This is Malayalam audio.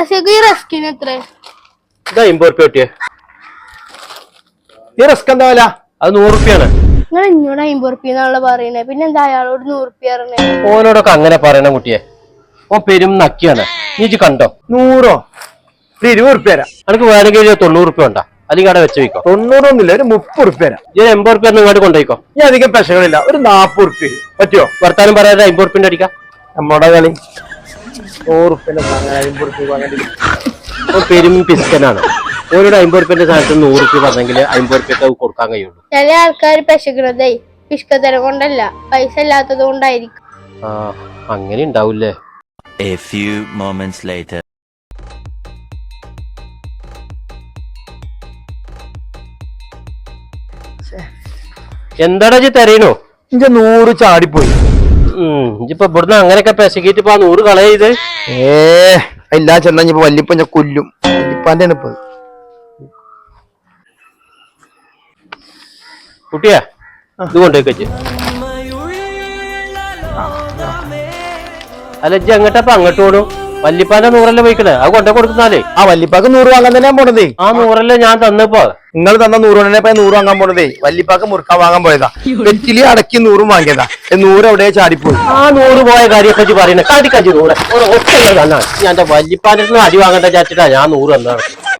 അശോക് ഈ റസ്കിന് എത്ര ഇതാ അമ്പത് റുപ്യ കിട്ടിയേ. ഈ റിസ്ക് എന്താ വില? അത് നൂറ് റുപ്യാണ്. നിങ്ങൾ ഇന്നോട് അമ്പത് റുപ്യ എന്നാണല്ലോ പറയണേ പിന്നെ എന്താ അയാളോട് നൂറ് റുപ്യ പറഞ്ഞേ? ഓനോടൊക്കെ അങ്ങനെ പറയണം കുട്ടിയെ. ഓ പെരും നക്കിയാണ്. നീ കണ്ടോ? നൂറോ? ഇരുപത് ഉറുപ്പ്യ തരാം. എനിക്ക് വേണമെങ്കിൽ തൊണ്ണൂറ് റുപ്യ ഉണ്ടോ? അല്ലെങ്കിൽ അവിടെ വെച്ച് വെക്കോ തൊണ്ണൂറൊന്നുമില്ല ഒരു മുപ്പത് ഉറുപ്പ്യ തരാം. ഈ എൺപത് റുപ്യ ഇങ്ങോട്ട് കൊണ്ടുപോയിക്കോ ഞാൻ അധികം പെശകളില്ല ഒരു നാപ്പത് റുപ്യ പറ്റിയോ? വർത്താനം പറയാതെ അമ്പത് റുപ്യന്റെ അടിക്കാം. നമ്മുടെ കളി. നൂറ് ഉറുപ്പ്യന്റെ സാധനം അമ്പത് ഉറുപ്പ്യ വാങ്ങേണ്ടി ഓ പെരും പിസ്കനാണ്. ഓരോ അമ്പത് റുപ്യന്റെ സാധനത്തിന് നൂറ് റുപ്യ പറഞ്ഞെങ്കിൽ അമ്പത് റുപ്യക്ക് കൊടുക്കാൻ കഴിയുള്ളൂ. ചില ആൾക്കാർ പെശകണതേ പിഷ്കത്തരം കൊണ്ടല്ല പൈസ ഇല്ലാത്തത് കൊണ്ടായിരിക്കും. ആ അങ്ങനെ ഉണ്ടാവൂലേ A few moments later. എന്താടാ ഇജ്ജ് തരയണോ? ഇന്റെ നൂറ് ചാടിപ്പോയി. ഉം. ഇജ്ജിപ്പോ ഇവിടുന്ന് അങ്ങനെയൊക്കെ പെശകിട്ട് ഇപ്പൊ നൂറ് കളയത് ഏ എല്ലാ ചെന്ന ഇപ്പൊ വല്യപ്പ ഞാൻ കൊല്ലും. വല്യപ്പാന്റെ ആണ് ഇപ്പൊ കുട്ടിയാ ഇത് കൊണ്ടുപോയി അല്ല ഇജ്ജ് അങ്ങോട്ടപ്പ അങ്ങോട്ട് ഓടും. വല്യപ്പാന്റെ നൂറല്ലേ പോയിക്കണേ? അത് കൊണ്ടേ കൊടുക്കുന്നാലേ. ആ വല്യപ്പാക്ക് നൂറ് വാങ്ങാൻ തന്നെ ഞാൻ പോണതേ. ആ നൂറല്ലേ ഞാൻ തന്നപ്പോ നിങ്ങൾ തന്ന നൂറ് പോയി നൂറ് വാങ്ങാൻ പോണതേ. വല്യപ്പാക്ക് മുറുക്കാൻ വാങ്ങാൻ പോയതാ. വെറ്റിലി അടക്കി നൂറും വാങ്ങിയതാ. നൂറ് എവിടെ ചാടിപ്പോയി? ആ നൂറ് പോയ കാര്യം പറ്റി പറയണേ. കാട്ടിക്കഞ്ച് നൂറ്. ഒറ്റ ഞാൻ നിന്ന് അടി വാങ്ങണ്ട ചാച്ചിട്ടാ ഞാൻ നൂറ് തന്നാണ്